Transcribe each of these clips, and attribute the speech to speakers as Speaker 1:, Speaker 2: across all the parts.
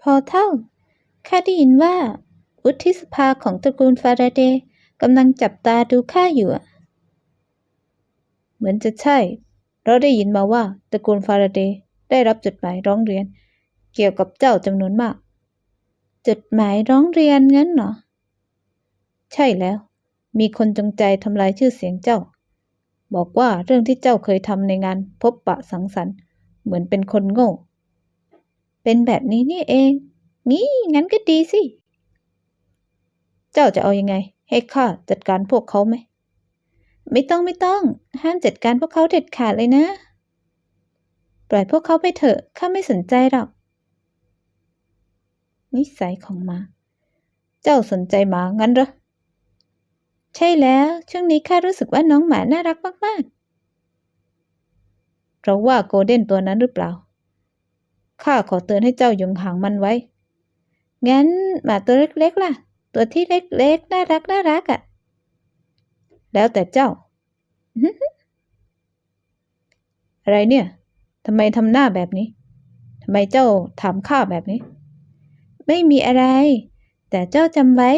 Speaker 1: พอเท่า ข้าได้ยินว่าวุฒิสภาของตระกูลฟาราเดย์กำลังจับตาดูข้าอยู่อะเหมือนจะใช่ เราได้ยินมาว่าตระกูลฟาราเดย์ได้รับจดหมายร้องเรียน เกี่ยวกับเจ้าจำนวนมาก จดหมายร้องเรียนงั้นเหรอ ใช่แล้ว มีคนจงใจทำลายชื่อเสียงเจ้า บอกว่าเรื่องที่เจ้าเคยทำในงานพบปะสังสรรค์ เหมือนเป็นคนโง่ เป็นแบบนี้นี่เอง นี่งั้นก็ดีสิ เจ้าจะเอายังไง ให้ข้าจัดการพวกเขาไหม ไม่ต้องไม่ต้อง ห้ามจัดการพวกเขาเด็ดขาดเลยนะ ปล่อยพวกเขาไปเถอะ ข้าไม่สนใจหรอก นิสัยของหมา เจ้าสนใจหมางั้นเหรอ ใช่แล้ว ช่วงนี้ข้ารู้สึกว่าน้องหมาน่ารักมากๆเราว่าโกลเด้นตัวนั้นหรือเปล่า ข้าขอเตือนให้เจ้าอยุงห่างมันไว้ งั้นหมาตัวเล็กๆล่ะ ตัวที่เล็กๆน่ารักน่ารักอะ่ะ แล้วแต่เจ้า อะไรเนี่ยทำไมทำหน้าแบบนี้ทำไมเจ้าถามข้าแบบนี้ ไม่มีอะไร แต่เจ้าจำไว้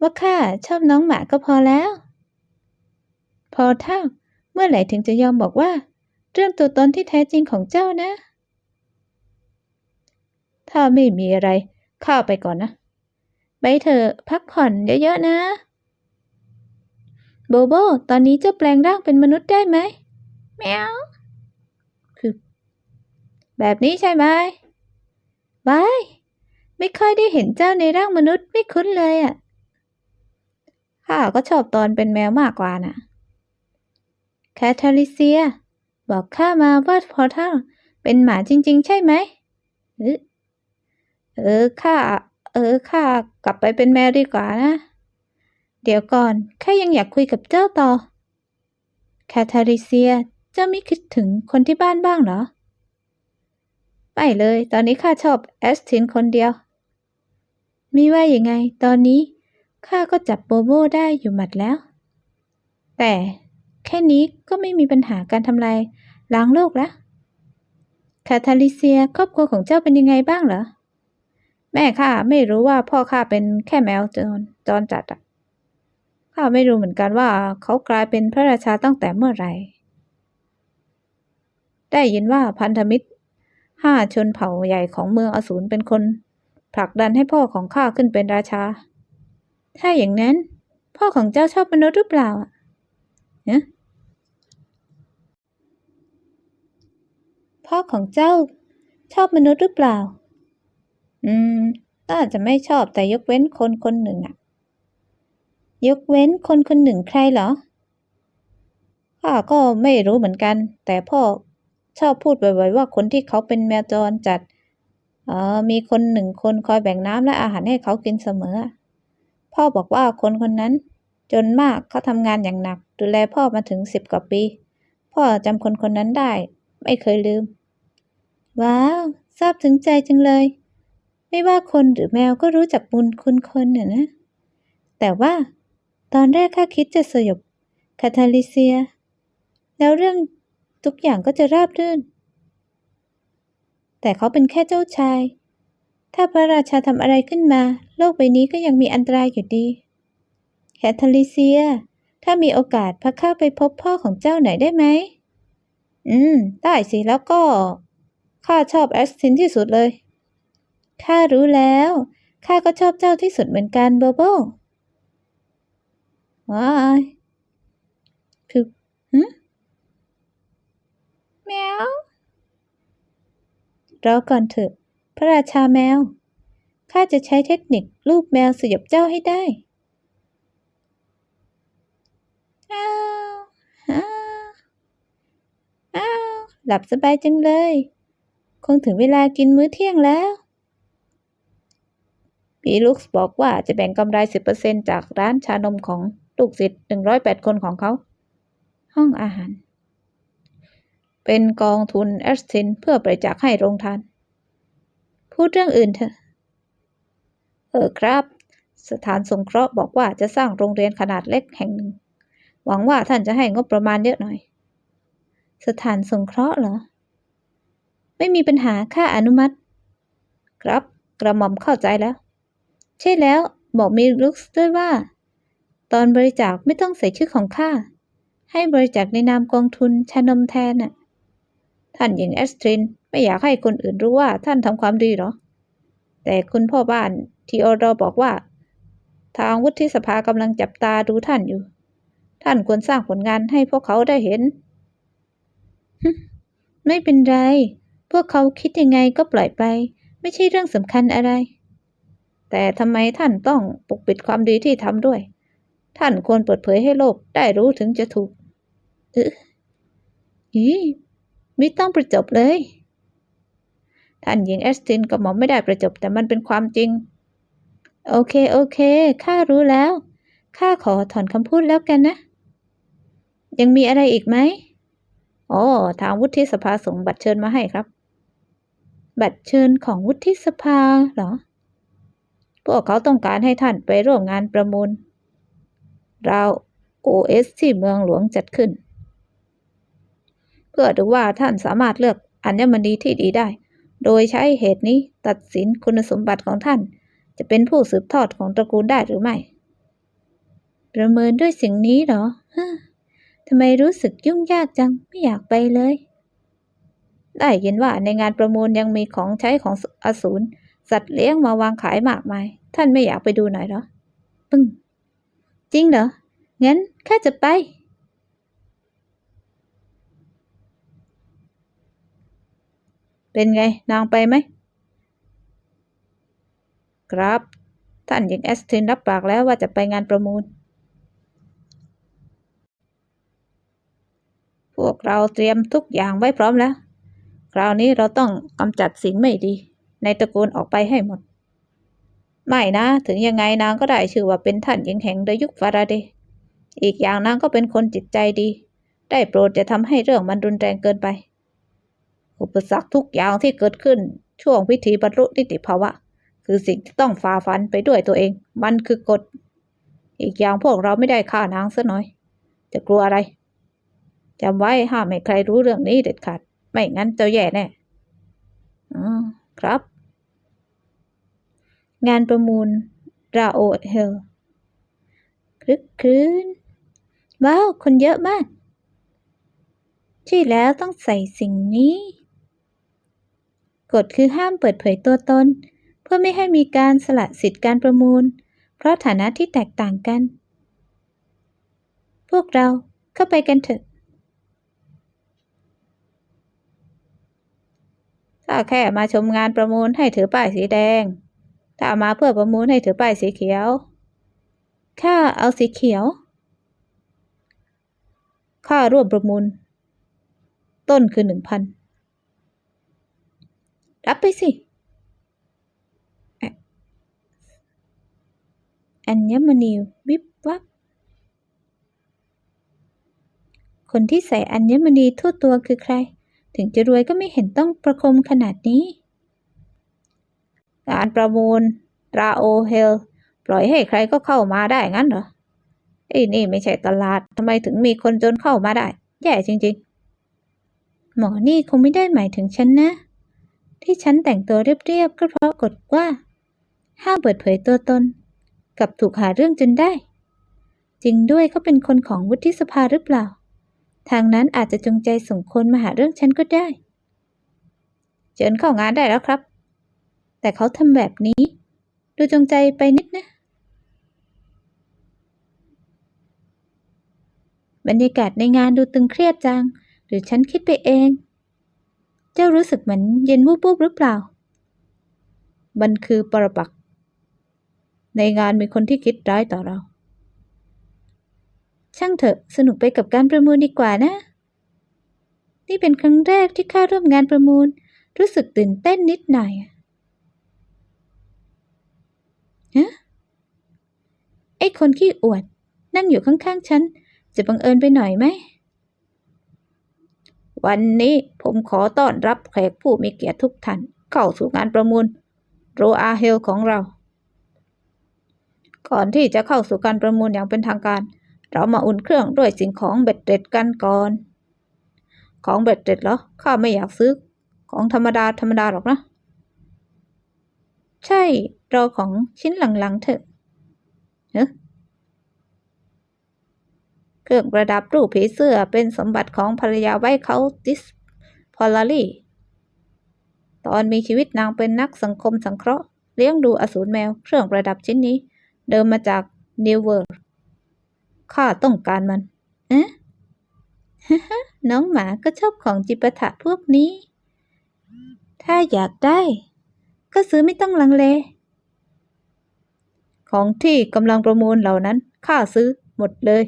Speaker 1: ว่าข้าชอบน้องหมาก็พอแล้ว พอเท่าเมื่อไหร่ถึงจะยอมบอกว่า เรื่องตัวตนที่แท้จริงของเจ้านะ ถ้าไม่มีอะไรข้าไปก่อนนะ ไปเถอะพักผ่อนเยอะๆนะ โบโบ ตอนนี้เจ้าแปลงร่างเป็นมนุษย์ได้ไหมแมวคือแบบนี้ใช่ไหมบายไม่ค่อยได้เห็นเจ้าในร่างมนุษย์ไม่คุ้นเลยอะข้าก็ชอบตอนเป็นแมวมากกว่าน่ะแคทาลิเซีย บอกข้ามาว่าพอเท่าเป็นหมาจริง ๆ ใช่ไหมเออ เออข้าเออข้ากลับไปเป็นแมวดีกว่านะ เดี๋ยวก่อนข้ายังอยากคุยกับเจ้าต่อแคทาลิเซียเจ้าไม่คิดถึงคนที่บ้านบ้างเหรอ ไม่เลย ตอนนี้ข้าชอบแอสตินคนเดียวมีว่าอย่างไง ตอนนี้ข้าก็จับโบโบได้อยู่หมัดแล้ว แต่แค่นี้ก็ไม่มีปัญหาการทำลายล้างโลกแล้วคาทาลิเซียครอบครัวของเจ้าเป็นยังไงบ้างเหรอ แม่ข้าไม่รู้ว่าพ่อข้าเป็นแค่แมวจรจรจัดอะข้าไม่รู้เหมือนกันว่าเขากลายเป็นพระราชาตั้งแต่เมื่อไหร่ ได้ยินว่าพันธมิตรห้าชนเผ่าใหญ่ของเมืองอสูรเป็นคน ผลักดันให้พ่อของข้าขึ้นเป็นราชา ถ้าอย่างนั้น พ่อของเจ้าชอบมนุษย์หรือเปล่าอะเนี่ยพ่อของเจ้าชอบมนุษย์หรือเปล่า อืมน่าจะไม่ชอบแต่ยกเว้นคนคนหนึ่งอะยกเว้นคนคนหนึ่งใครเหรอข้าก็ไม่รู้เหมือนกัน แต่พ่อชอบพูดบ่อยๆว่าคนที่เขาเป็นแมวจรจัด เออมีคนหนึ่งคนคอยแบ่งน้ำและอาหารให้เขากินเสมอ พ่อบอกว่าคนคนนั้น จนมากเขาทำงานอย่างหนัก ดูแลพ่อมาถึงสิบกว่าปี พ่อจำคนคนนั้นได้ ไม่เคยลืม ว้าวซาบถึงใจจังเลย ไม่ว่าคนหรือแมวก็รู้จักบุญคุณคนน่ะนะ แต่ว่า ตอนแรกข้าคิดจะสยบคาทาลิเซีย แล้วเรื่องทุกอย่างก็จะราบรื่น แต่เขาเป็นแค่เจ้าชาย ถ้าพระราชาทำอะไรขึ้นมา โลกใบนี้ก็ยังมีอันตรายอยู่ดีแคทาลิเซีย ถ้ามีโอกาสพาข้าไปพบพ่อของเจ้าหน่อยได้ไหม อืม ได้สิแล้วก็ ข้าชอบแอสตินที่สุดเลย ข้ารู้แล้ว ข้าก็ชอบเจ้าที่สุดเหมือนกันโบโบว้ายคือหืแมวรอก่อนเถอะ พระราชาแมว ข้าจะใช้เทคนิครูปแมวสยบเจ้าให้ได้อ้าวอ้าวอ้าวหลับสบายจังเลย คงถึงเวลากินมื้อเที่ยงแล้ว ปีลุกส์บอกว่าจะแบ่งกำไร 10%จากร้านชานมของลูกศิษย์108 คนของเขา ห้องอาหาร เป็นกองทุนแอสตินเพื่อบริจาคให้โรงทาน พูดเรื่องอื่นเถอะ เออครับ สถานสงเคราะห์บอกว่าจะสร้างโรงเรียนขนาดเล็กแห่งหนึ่ง หวังว่าท่านจะให้งบประมาณเยอะหน่อย สถานสงเคราะห์เหรอ ไม่มีปัญหาค่าอนุมัติ ครับกระหม่อมเข้าใจแล้ว ใช่แล้ว บอกมีลุกส์ด้วยว่า ตอนบริจาคไม่ต้องใส่ชื่อของข้า ให้บริจาคในนามกองทุนชานมแทนน่ะ ท่านหญิงแอสตรินไม่อยากให้คนอื่นรู้ว่าท่านทำความดีหรอ แต่คุณพ่อบ้านทีโอดอร์บอกว่า ทางวุฒิสภากำลังจับตาดูท่านอยู่ ท่านควรสร้างผลงานให้พวกเขาได้เห็น ไม่เป็นไร พวกเขาคิดยังไงก็ปล่อยไป ไม่ใช่เรื่องสำคัญอะไร แต่ทำไมท่านต้องปกปิดความดีที่ทำด้วย ท่านควรเปิดเผยให้โลกได้รู้ถึงจะถูกเอออีไม่ต้องประจบเลย ท่านหญิงแอสตินกับหมอมไม่ได้ประจบแต่มันเป็นความจริง โอเค โอเค ข้ารู้แล้ว ข้าขอถอนคำพูดแล้วกันนะ ยังมีอะไรอีกไหมอ๋อทางวุฒิสภาส่งบัตรเชิญมาให้ครับ บัตรเชิญของวุฒิสภาเหรอ พวกเขาต้องการให้ท่านไปร่วมงานประมูล ราว OS ที่เมืองหลวงจัดขึ้น เพื่อดูว่าท่านสามารถเลือกอัญมณีที่ดีได้ โดยใช้เหตุนี้ตัดสินคุณสมบัติของท่าน จะเป็นผู้สืบทอดของตระกูลได้หรือไม่ ประเมินด้วยสิ่งนี้เหรอฮะทำไมรู้สึกยุ่งยากจังไม่อยากไปเลย ได้ยินว่าในงานประมูลยังมีของใช้ของอสูร สัตว์เลี้ยงมาวางขายมากมาย ท่านไม่อยากไปดูหน่อยเหรอ ปึ้ง จริงเหรอ งั้นข้าจะไป เป็นไง นางไปไหม ครับ ท่านหญิงแอสตินรับปากแล้วว่าจะไปงานประมูล พวกเราเตรียมทุกอย่างไว้พร้อมแล้ว คราวนี้เราต้องกำจัดสิ่งไม่ดี ในตระกูลออกไปให้หมด ไม่นะ ถึงยังไงนางก็ได้ชื่อว่าเป็นท่านหญิงแห่งดยุคฟาราเดอีกอย่างนางก็เป็นคนจิตใจดี ได้โปรดจะทำให้เรื่องมันรุนแรงเกินไป อุปสรรคทุกอย่างที่เกิดขึ้นช่วงพิธีบรรลุนิติภาวะ คือสิ่งที่ต้องฝ่าฟันไปด้วยตัวเอง มันคือกฎ อีกอย่างพวกเราไม่ได้ฆ่านางซะหน่อย จะกลัวอะไรจำไว้ห้ามให้ใครรู้เรื่องนี้เด็ดขาด ไม่งั้นจะแย่แน่อ๋อ ครับ งานประมูลราโอเฮลคลึกครื้น ว้าว คนเยอะมาก ที่แล้วต้องใส่สิ่งนี้ กฎคือห้ามเปิดเผยตัวตน เพื่อไม่ให้มีการสละสิทธิ์การประมูล เพราะฐานะที่แตกต่างกัน พวกเราเข้าไปกันเถอะ ถ้าแค่มาชมงานประมูลให้ถือป้ายสีแดง ถ้ามาเพื่อประมูลให้ถือป้ายสีเขียวข้าเอาสีเขียว ค่าร่วมประมูล ต้นคือหนึ่งพัน รับไปสิอะอัญมณีวิบวับ คนที่ใส่อัญมณีทั่วตัวคือใคร ถึงจะรวยก็ไม่เห็นต้องประคมขนาดนี้ การประมูลราโอเฮลปล่อยให้ใครก็เข้ามาได้งั้นเหรอไอ้นี่ไม่ใช่ตลาดทำไมถึงมีคนจนเข้ามาได้ แย่จริงๆ หมอนี่คงไม่ได้หมายถึงฉันนะ ที่ฉันแต่งตัวเรียบๆก็เพราะกฎว่า ห้ามเปิดเผยตัวตน กับถูกหาเรื่องจนได้ จริงด้วยเขาเป็นคนของวุฒิสภาหรือเปล่า ทางนั้นอาจจะจงใจส่งคนมาหาเรื่องฉันก็ได้เชิญเข้างานได้แล้วครับ แต่เขาทำแบบนี้ ดูจงใจไปนิดนะ บรรยากาศในงานดูตึงเครียดจัง หรือฉันคิดไปเอง เจ้ารู้สึกเหมือนเย็นวูบๆหรือเปล่า มันคือปรปัก ในงานมีคนที่คิดร้ายต่อเรา ช่างเถอะสนุกไปกับการประมูลดีกว่านะ นี่เป็นครั้งแรกที่ข้าร่วมงานประมูล รู้สึกตื่นเต้นนิดหน่อยฮะไอ้คนขี้อวด นั่งอยู่ข้างๆฉัน จะบังเอิญไปหน่อยไหม วันนี้ผมขอต้อนรับแขกผู้มีเกียรติทุกท่าน เข้าสู่งานประมูล โรอาเฮลของเรา ก่อนที่จะเข้าสู่การประมูลอย่างเป็นทางการ เรามาอุ่นเครื่องด้วยสิ่งของเบ็ดเด็ดกันก่อน ของเบ็ดเด็ดเหรอ ข้าไม่อยากซื้อ ของธรรมดาธรรมดาหรอกนะ ใช่รอของชิ้นหลังๆเถอะเนอะเครื่องประดับรูปผีเสื้อเป็นสมบัติของภรรยาไว้เขาดิสพอลารีตอนมีชีวิตนางเป็นนักสังคมสังเคราะห์ เลี้ยงดูอสูรแมวเครื่องประดับชิ้นนี้ เดิมมาจากนิวเวิร์ ข้าต้องการมันเอ๊ะน้องหมาก็ชอบของจิปถะพวกนี้ ถ้าอยากได้ ก็ซื้อไม่ต้องลังเล ของที่กำลังประมูลเหล่านั้นข้าซื้อหมดเลย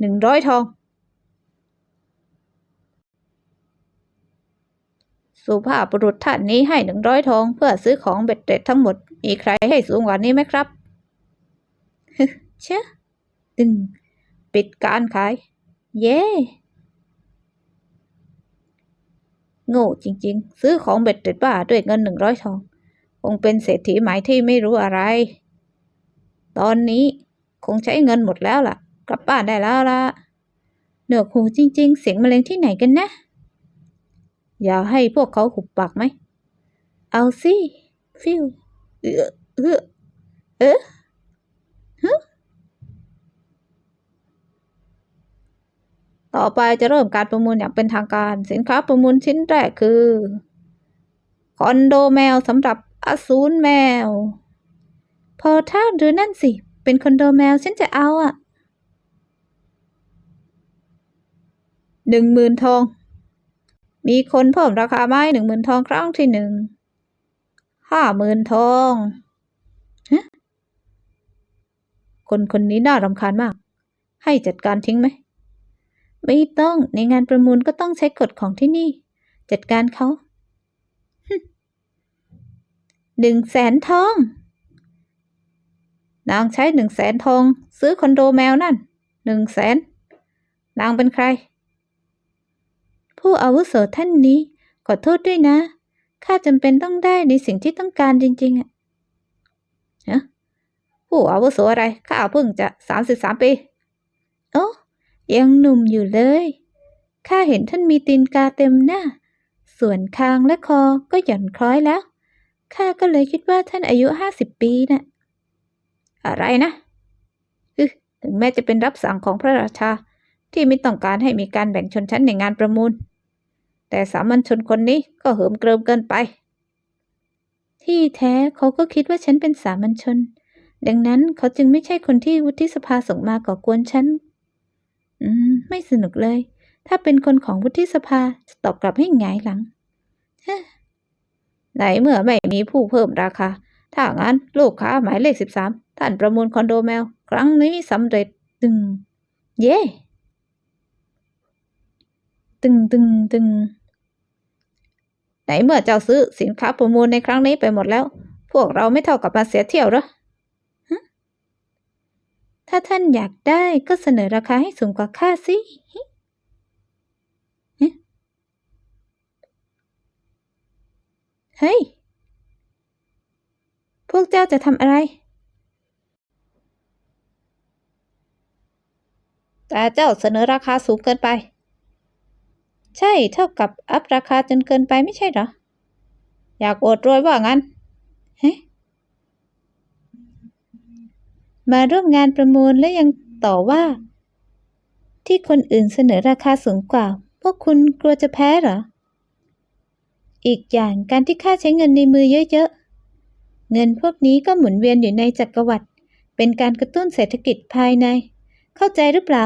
Speaker 1: หนึ่งร้อยทอง สุภาพบุรุษท่านนี้ให้หนึ่งร้อยทองเพื่อซื้อของเบ็ดเตร็ดทั้งหมด มีใครให้สูงกว่านี้ไหมครับเชะ ตึง ปิดการขาย เย้โง่จริง ๆ ซื้อของเบ็ดเตร็ดบ้าด้วยเงินหนึ่งร้อยทอง คงเป็นเศรษฐีหมายที่ไม่รู้อะไร ตอนนี้คงใช้เงินหมดแล้วล่ะ กลับบ้านได้แล้วล่ะ เหนือกหูจริง ๆ เสียงแมลงที่ไหนกันนะ อย่าให้พวกเขาหุบปากไหม เอาสิ ฟิว เออเออเออฮะ ต่อไปจะเริ่มการประมูลอย่างเป็นทางการสินค้าประมูลชิ้นแรกคือคอนโดแมวสำหรับอสูรแมว พอถ้าหรือนั่นสิ เป็นคอนโดแมวฉันจะเอาอะหนึ่งหมื่นทอง มีคนเพิ่มราคาไหมหนึ่งหมื่นทองครั้งที่หนึ่งห้าหมื่นทองคนคนนี้น่ารำคาญมาก ให้จัดการทิ้งไหม ไม่ต้องในงานประมูลก็ต้องใช้กฎของที่นี่ จัดการเขาหนึ่งแสนทอง นางใช้หนึ่งแสนทอง ซื้อคอนโดแมวนั่นหนึ่งแสนนางเป็นใคร ผู้อาวุโสท่านนี้ ขอโทษด้วยนะ ข้าจำเป็นต้องได้ในสิ่งที่ต้องการจริง ๆอะฮะผู้อาวุโสอะไร ข้าเพิ่งจะสามสิบสามปี โอ้ ยังหนุ่มอยู่เลย ข้าเห็นท่านมีตีนกาเต็มหน้า ส่วนคางและคอก็หย่อนคล้อยแล้ว ข้าก็เลยคิดว่าท่านอายุห้าสิบปีน่ะ อะไรนะถึงแม้จะเป็นรับสั่งของพระราชาที่ไม่ต้องการให้มีการแบ่งชนชั้นในงานประมูล แต่สามัญชนคนนี้ก็เหิมเกริมเกินไป ที่แท้เขาก็คิดว่าฉันเป็นสามัญชน ดังนั้นเขาจึงไม่ใช่คนที่วุฒิสภาส่งมาก่อกวนฉัน อืม ไม่สนุกเลย ถ้าเป็นคนของวุฒิสภาจะตอบกลับให้หงายหลังเฮ้ไหนเมื่อไม่มีผู้เพิ่มราคา ถ้างั้นลูกค้าหมายเลขสิบสามท่านประมูลคอนโดแมว ครั้งนี้สำเร็จตึง เย่ตึงตึงตึงไหนเมื่อเจ้าซื้อสินค้าประมูลในครั้งนี้ไปหมดแล้ว พวกเราไม่เท่ากับมาเสียเที่ยวหรอ ถ้าท่านอยากได้ก็เสนอราคาให้สูงกว่าข้าสิ เฮ้ย พวกเจ้าจะทำอะไร แต่เจ้าเสนอราคาสูงเกินไป ใช่เท่ากับอัพราคาจนเกินไปไม่ใช่เหรอ อยากอวดรวยว่างั้น เฮ้ มาร่วมงานประมูลและยังต่อว่า ที่คนอื่นเสนอราคาสูงกว่า พวกคุณกลัวจะแพ้เหรอ อีกอย่างการที่ข้าใช้เงินในมือเยอะๆ เงินพวกนี้ก็หมุนเวียนอยู่ในจักรวรรดิเป็นการกระตุ้นเศรษฐกิจภายใน เข้าใจหรือเปล่า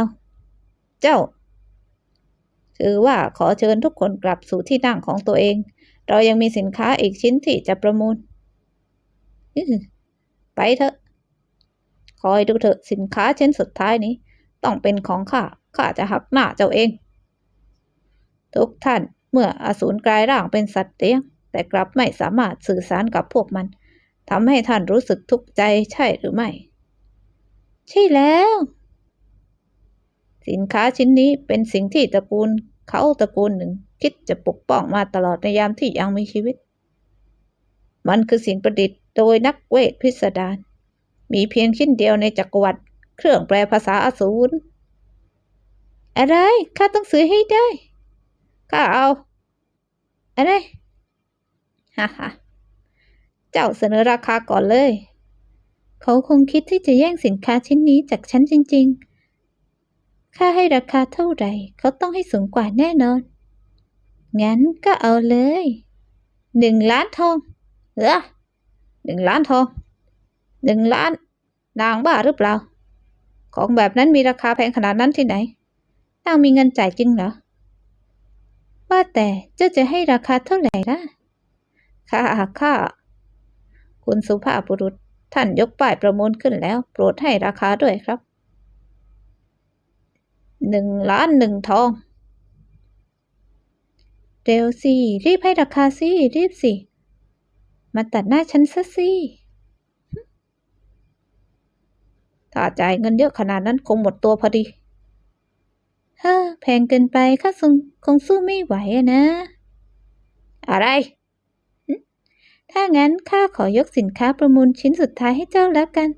Speaker 1: เจ้า ถือว่าขอเชิญทุกคนกลับสู่ที่นั่งของตัวเอง เรายังมีสินค้าอีกชิ้นที่จะประมูลไปเถอะ อยดูเถอะสินค้าชิ้นสุดท้ายนี้ ต้องเป็นของข้า ข้าจะหักหน้าเจ้าเอง ทุกท่านเมื่ออสูรกลายร่างเป็นสัตว์เลี้ยง แต่กลับไม่สามารถสื่อสารกับพวกมันทำให้ท่านรู้สึกทุกข์ใจใช่หรือไม่ ใช่แล้ว สินค้าชิ้นนี้เป็นสิ่งที่ตระกูลเขาตระกูลหนึ่ง คิดจะปกป้องมาตลอดในยามที่ยังมีชีวิต มันคือสิ่งประดิษฐ์โดยนักเวทพิสดาร มีเพียงชิ้นเดียวในจักรวรรดิเครื่องแปลภาษาอสูร อะไร ข้าต้องซื้อให้ได้ ข้าเอา อะไร ฮ่าฮ่าเจ้าเสนอราคาก่อนเลย เขาคงคิดที่จะแย่งสินค้าชิ้นนี้จากฉันจริงๆค่าให้ราคาเท่าไหร่ เขาต้องให้สูงกว่าแน่นอน งั้นก็เอาเลย หนึ่งล้านทอง เออหนึ่งล้านทอง หนึ่งล้านนางบ้าหรือเปล่า ของแบบนั้นมีราคาแพงขนาดนั้นที่ไหน นางมีเงินจ่ายจริงเหรอ ว่าแต่เจ้าจะให้ราคาเท่าไหร่ล่ะค่าค่า คุณสุภาพบุรุษท่านยกป้ายประมูลขึ้นแล้ว โปรดให้ราคาด้วยครับ หนึ่งล้านหนึ่งทอง เร็วสิ รีบให้ราคาสิ รีบสิ มาตัดหน้าฉันซะสิ ถ้าจ่ายเงินเยอะขนาดนั้นคงหมดตัวพอดีเฮ้อแพงเกินไปข้าคงคงสู้ไม่ไหวนะ อะไร ถ้างั้นข้าขอยกสินค้าประมูลชิ้นสุดท้ายให้เจ้าแล้วกัน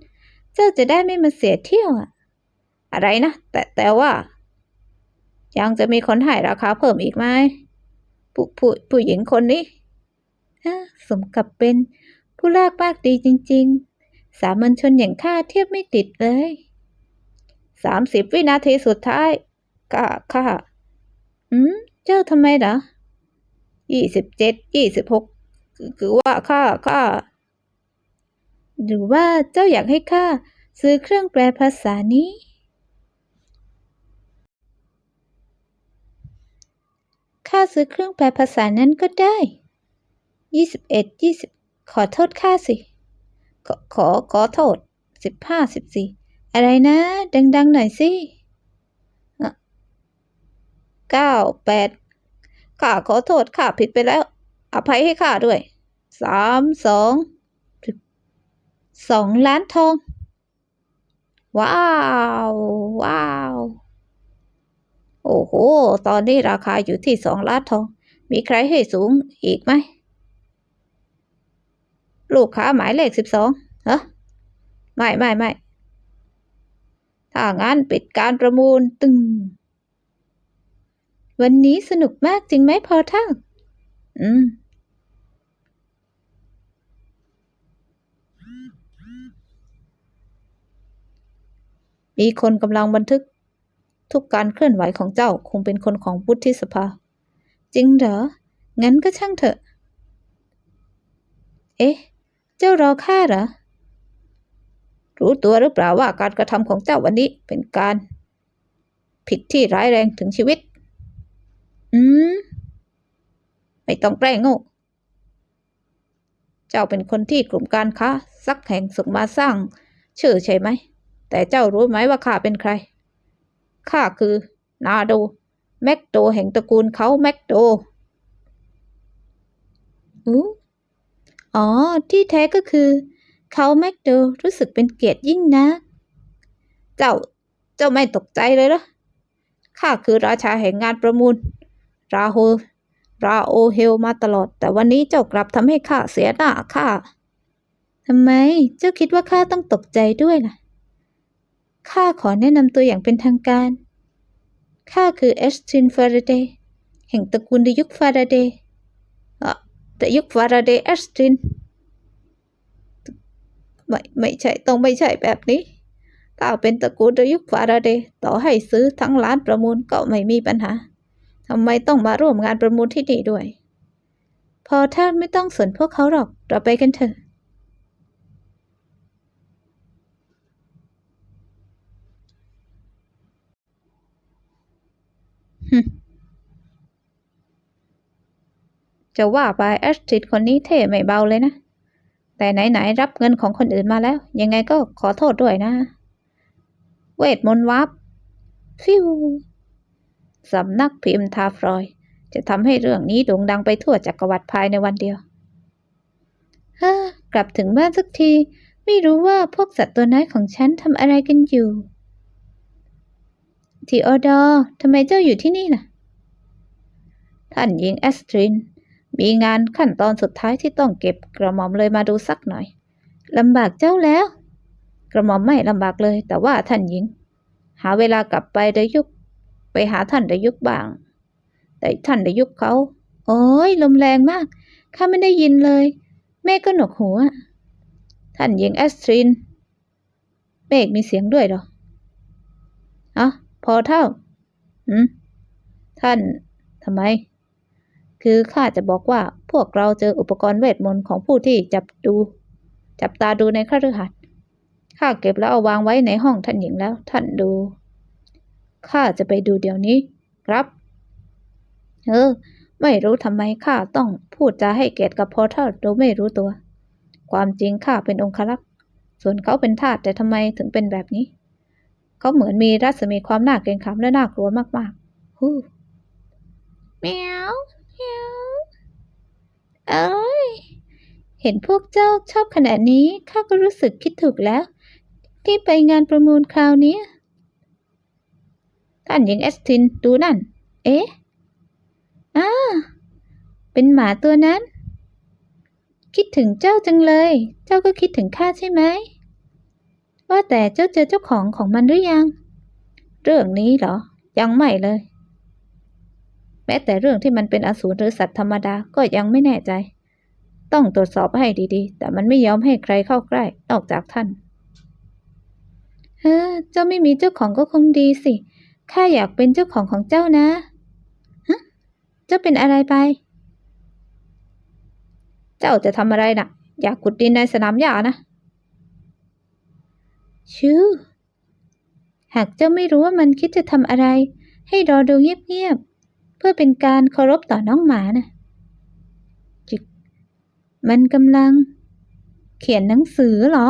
Speaker 1: เจ้าจะได้ไม่มาเสียเที่ยวอะอะไรนะ แต่แต่ว่า ยังจะมีคนให้ราคาเพิ่มอีกไหมผู้ผู้ผู้หญิงคนนี้ฮะสมกับเป็นผู้ลากมากดีจริง ๆ สามัญชนอย่างข้าเทียบไม่ติดเลยสามสิบวินาทีสุดท้ายข้าข้าอืม เจ้าทำไมเหรอยี่สิบเจ็ดยี่สิบหกคือว่าข้าข้าหรือว่าเจ้าอยากให้ข้าซื้อเครื่องแปลภาษานี้ ข้าซื้อเครื่องแปลภาษานั้นก็ได้ยี่สิบเอ็ดยี่สิบขอโทษข้าสิ ขอขอขอโทษสิบห้าสิบสี่อะไรนะ ดัง ๆ หน่อยสิเก้าแปดข้าขอโทษข้าผิดไปแล้ว อภัยให้ข้าด้วยสามสองสองล้านทอง ว้าว ว้าว โอ้โห ตอนนี้ราคาอยู่ที่สองล้านทอง มีใครให้สูงอีกไหม ลูกค้าหมายเลขสิบสองเหรอไม่ไม่ไม่ถ้างั้นปิดการประมูลตึง วันนี้สนุกมากจริงไหมพอท่าอืมมีคนกำลังบันทึก ทุกการเคลื่อนไหวของเจ้าคงเป็นคนของวุฒิสภา จริงเหรอ งั้นก็ช่างเถอะ เอ๊ะ เจ้ารอข้าเหรอ รู้ตัวหรือเปล่าว่าการกระทำของเจ้าวันนี้เป็นการ ผิดที่ร้ายแรงถึงชีวิต อืม ไม่ต้องแกล้งโง่ เจ้าเป็นคนที่กลุ่มการค้าสักแห่งส่งมาสร้าง ชื่อใช่ไหม แต่เจ้ารู้ไหมว่าข้าเป็นใคร ข้าคือ นาโด แม็กโดแห่งตระกูลเขาแม็กโดอู้อ๋ อ๋อ ที่แท้ก็คือ เขาแม็กโดรู้สึกเป็นเกียรติยิ่งนะ เจ้า เจ้าไม่ตกใจเลยเหรอ ข้าคือราชาแห่งงานประมูล ราโฮ ราโอเฮลมาตลอด แต่วันนี้เจ้ากลับทำให้ข้าเสียหน้าข้าทำไม เจ้าคิดว่าข้าต้องตกใจด้วยล่ะ ข้าขอแนะนำตัวอย่างเป็นทางการ ข้าคือเอสตินฟาราเดย์แห่งตระกูลดยุคฟาราเดย์ อะยุคฟาราเดย์เอสตินไม่ไม่ใช่ต้องไม่ใช่แบบนี้ ถ้าเป็นตระกูลยุคฟาราเดย์ต่อให้ซื้อทั้งร้านประมูลก็ไม่มีปัญหาทำไมต้องมาร่วมงานประมูลที่นี่ด้วย พอท่านไม่ต้องสนพวกเขาหรอกเราไปกันเถอะ จะว่าไปแอสติดคนนี้เท่ไม่เบาเลยนะ แต่ไหนๆรับเงินของคนอื่นมาแล้ว ยังไงก็ขอโทษด้วยนะ เวทมนต์วับ ฟิวสำนักพิมพ์ทาฟรอย จะทำให้เรื่องนี้โด่งดังไปทั่วจักรวรรดิภายในวันเดียวเฮ้อกลับถึงบ้านสักที ไม่รู้ว่าพวกสัตว์ตัวน้อยของฉันทำอะไรกันอยู่ทีโอดอร์ทำไมเจ้าอยู่ที่นี่ล่ะ ท่านหญิงแอสตริน มีงานขั้นตอนสุดท้ายที่ต้องเก็บกระหม่อมเลยมาดูสักหน่อยลำบากเจ้าแล้ว กระหม่อมไม่ลำบากเลย แต่ว่าท่านหญิง หาเวลากลับไปดยุคไปหาท่านดยุคบ้าง แต่ท่านดยุคเขา โอ้ยลมแรงมากข้าไม่ได้ยินเลยเมฆก็หนวกหูอะท่านหญิงแอสทรินเมฆมีเสียงด้วยหรออะพอเท่า อืม ท่านทำไม คือข้าจะบอกว่าพวกเราเจออุปกรณ์เวทมนต์ของผู้ที่จับดู จับตาดูในคฤหาสน์ข้าเก็บแล้วเอาวางไว้ในห้องท่านหญิงแล้ว ท่านดูข้าจะไปดูเดี๋ยวนี้ ครับ เออ ไม่รู้ทำไมข้าต้องพูดจาให้เกียรติกับพอเท่าโดยไม่รู้ตัว ความจริงข้าเป็นองครักษ์ส่วนเขาเป็นทาสแต่ทำไมถึงเป็นแบบนี้ เขาเหมือนมีรัศมีความน่าเกรงขามและน่ากลัวมากๆฮู้แมว เอ้ย เห็นพวกเจ้าชอบขนาดนี้ข้าก็รู้สึกคิดถูกแล้ว ที่ไปงานประมูลคราวนี้ ท่านหญิงเอสตินดูนั่น เอ๊ะอ้าเป็นหมาตัวนั้น คิดถึงเจ้าจังเลย เจ้าก็คิดถึงข้าใช่ไหม ว่าแต่เจ้าเจอเจ้าของของมันหรือยัง เรื่องนี้เหรอ ยังไม่เลย แม้แต่เรื่องที่มันเป็นอสูรหรือสัตว์ธรรมดาก็ยังไม่แน่ใจ ต้องตรวจสอบให้ดีๆ แต่มันไม่ยอมให้ใครเข้าใกล้นอกจากท่านเฮ้อเจ้าไม่มีเจ้าของก็คงดีสิข้าอยากเป็นเจ้าของของเจ้านะฮะเจ้าเป็นอะไรไป เจ้าจะทำอะไรนะ่ะ อยากขุดดินในสนามหญ้านะชูหากเจ้าไม่รู้ว่ามันคิดจะทำอะไร ให้รอดูเงียบๆ เพื่อเป็นการเคารพต่อน้องหมานะจิกมันกำลัง เขียนหนังสือเหรอ